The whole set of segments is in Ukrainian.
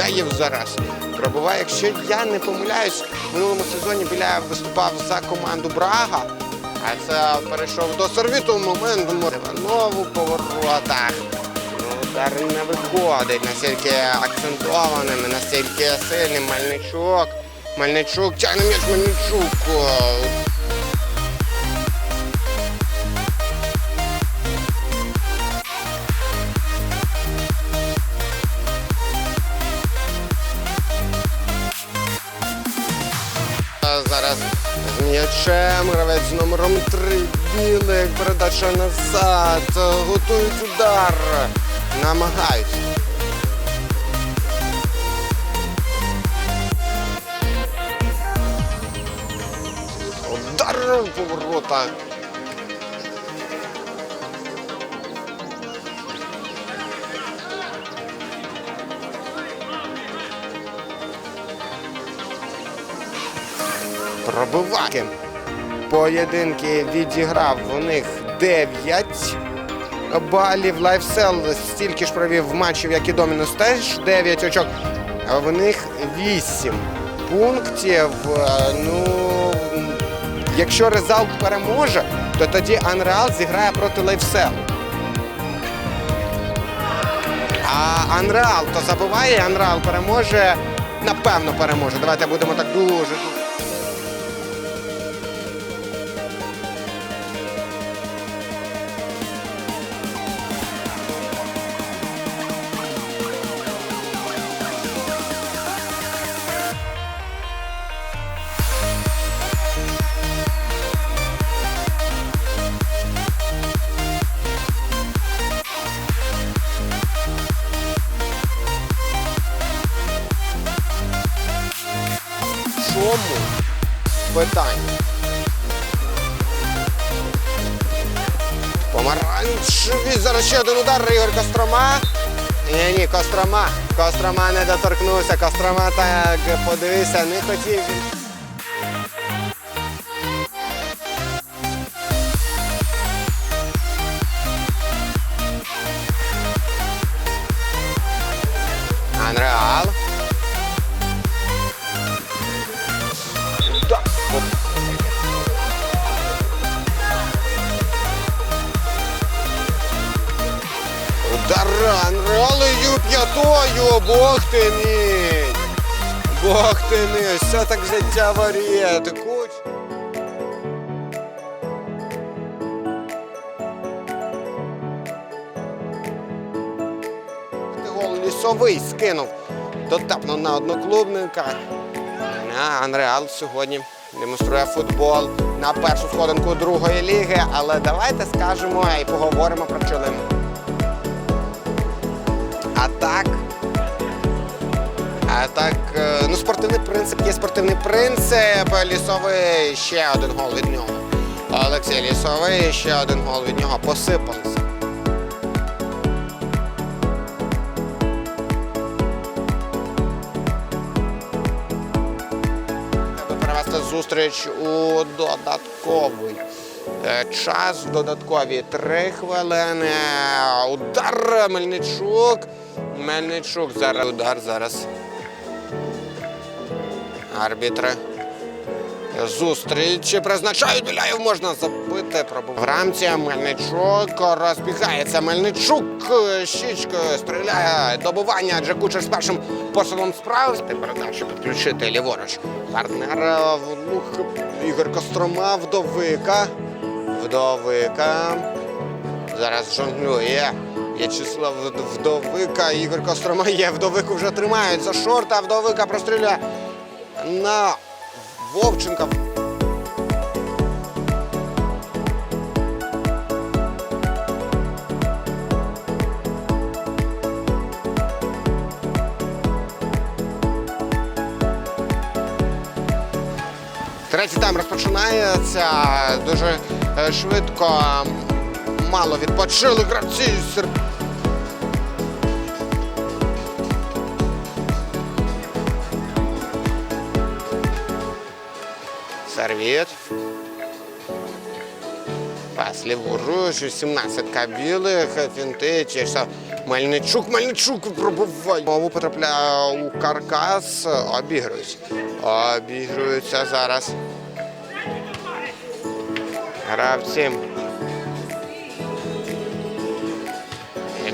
Біляєв зараз пробуває. Якщо я не помиляюсь, в минулому сезоні Біляєв виступав за команду Брага. А це перейшов до сервіту момент Іванову по воротах. Удар не виходить, настільки акцентованим, настільки сильним Мельничук. Мельничук, тягне м'яч Мельничук. Зараз з м'ячем гравець номером 3 білик. Передача назад. Готують удар. Намагаються. Удар в ворота. Пробиваки. Поєдинки відіграв у них 9 балів. Лайфсел стільки ж провів матчів, як і Домінус теж 9 очок. В них 8 пунктів. Ну, якщо Резалт переможе, то тоді Анреал зіграє проти Лайфсел. А Анреал то забуває, Анреал переможе, напевно переможе. Давайте будемо так дуже. Чому? Питання. Помаранчевий. Зараз ще один удар Ігор Кострома. Ні, ні, Кострома. Кострома не доторкнувся. Кострома так подивися, не хотів. Анреал. Анреалою п'ятою, бог ти мій! Бог ти мій, все так життя варіє, ти куч. Лісовий скинув дотепно на одноклубника. А Анреал сьогодні демонструє футбол на першу сходинку другої ліги, але давайте скажемо і поговоримо про Чилим. Спортивний принцип є спортивний принцип. Лісовий ще один гол від нього. Олексій Лісовий, ще один гол від нього посипалися. Треба перевести зустріч у додатковий е, час. Додаткові три хвилини. Удар Мельничук. Мельничук зараз удар зараз. Арбітри. Зустріч призначають Біляєв можна забити. Пробув в рамці Мельничук розбігається. Мельничук щічкою стріляє. Добування. Адже кучер з першим посилом справився. Передачу підключити ліворуч. Партнер лук Ігор Кострома, вдовика. Вдовика. Зараз жонглює. В'ячеслав Вдовика. Ігор Кострома є. Вдовику вже тримають за шорт, а вдовика прострілює на Вовченка. Третій тайм розпочинається дуже е, швидко. Мало відпочили гравці. Сервіт. Пас ліворуч, 17 білих, фінти, чи що Мельничук, Мельничук пробуває. Знову потрапляє у каркас. Обігрують. Обігруються зараз. Гравці.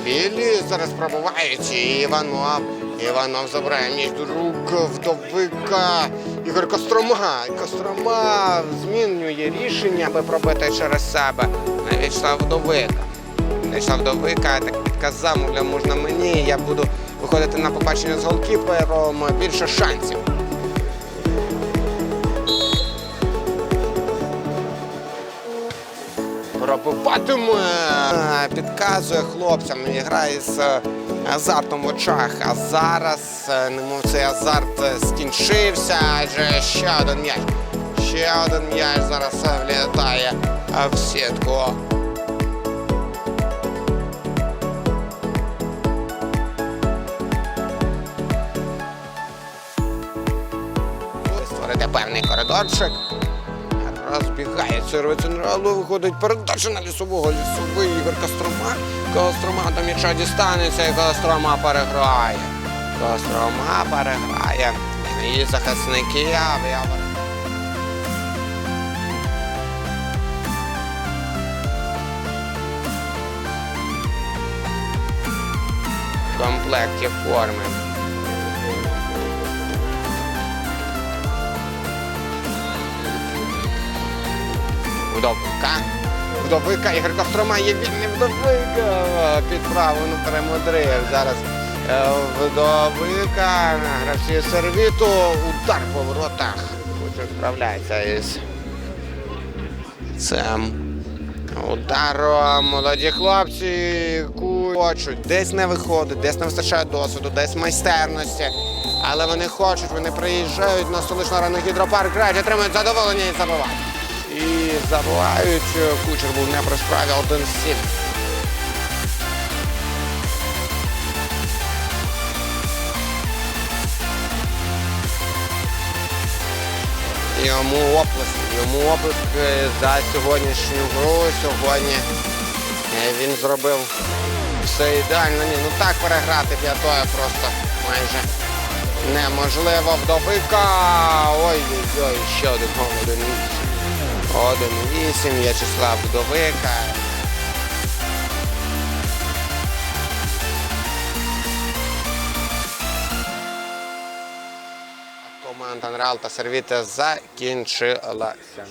Білі зараз пробувають. Іванов. Іванов забирає до рук вдовика. Ігор Кострома. Кострома змінює рішення, аби пробити через себе. На В'ячеслав Вдовика. В'ячеслав Вдовика так підказав, мовляв, можна мені. Я буду виходити на побачення з голкіпером. Більше шансів. Пробиватиме, Е, підказує хлопцям, і грає з азартом в очах. А зараз, е, немов цей азарт е, скінчився, адже ще один м'яч. Ще один м'яч зараз е, влітає в сітку. Створити певний коридорчик. Розбігається реалу, виходить передача на лісового. Лісовий Ігор Кострома. Кострома до м'яча дістанеться і Кострома переграє. Кострома переграє. І захисники. В комплекті форми. Вдовика. Вдовика. Ігор Кострома є вільний вдовика. Під правину перемудрив. Зараз е, вдовика. Гравці сервіту. Удар по воротах. Кучер справляється із цим ударом. Молоді хлопці хочуть. Десь не виходить, десь не вистачає досвіду, десь майстерності. Але вони хочуть, вони приїжджають на столичну арену гідропарк, грають, отримують задоволення і забувають. І забувають, кучер був не при справі 1-7. Йому оплески, йому оплески за сьогоднішню гру. Сьогодні е, він зробив все ідеально. Ні, ну так переграти п'ятою просто майже неможливо. Вдовика. Ой-ой-ой, ще один гол, один вісім. Один вісім, В'ячеслав Будовика. Команда Анреал та Сервіта закінчилася.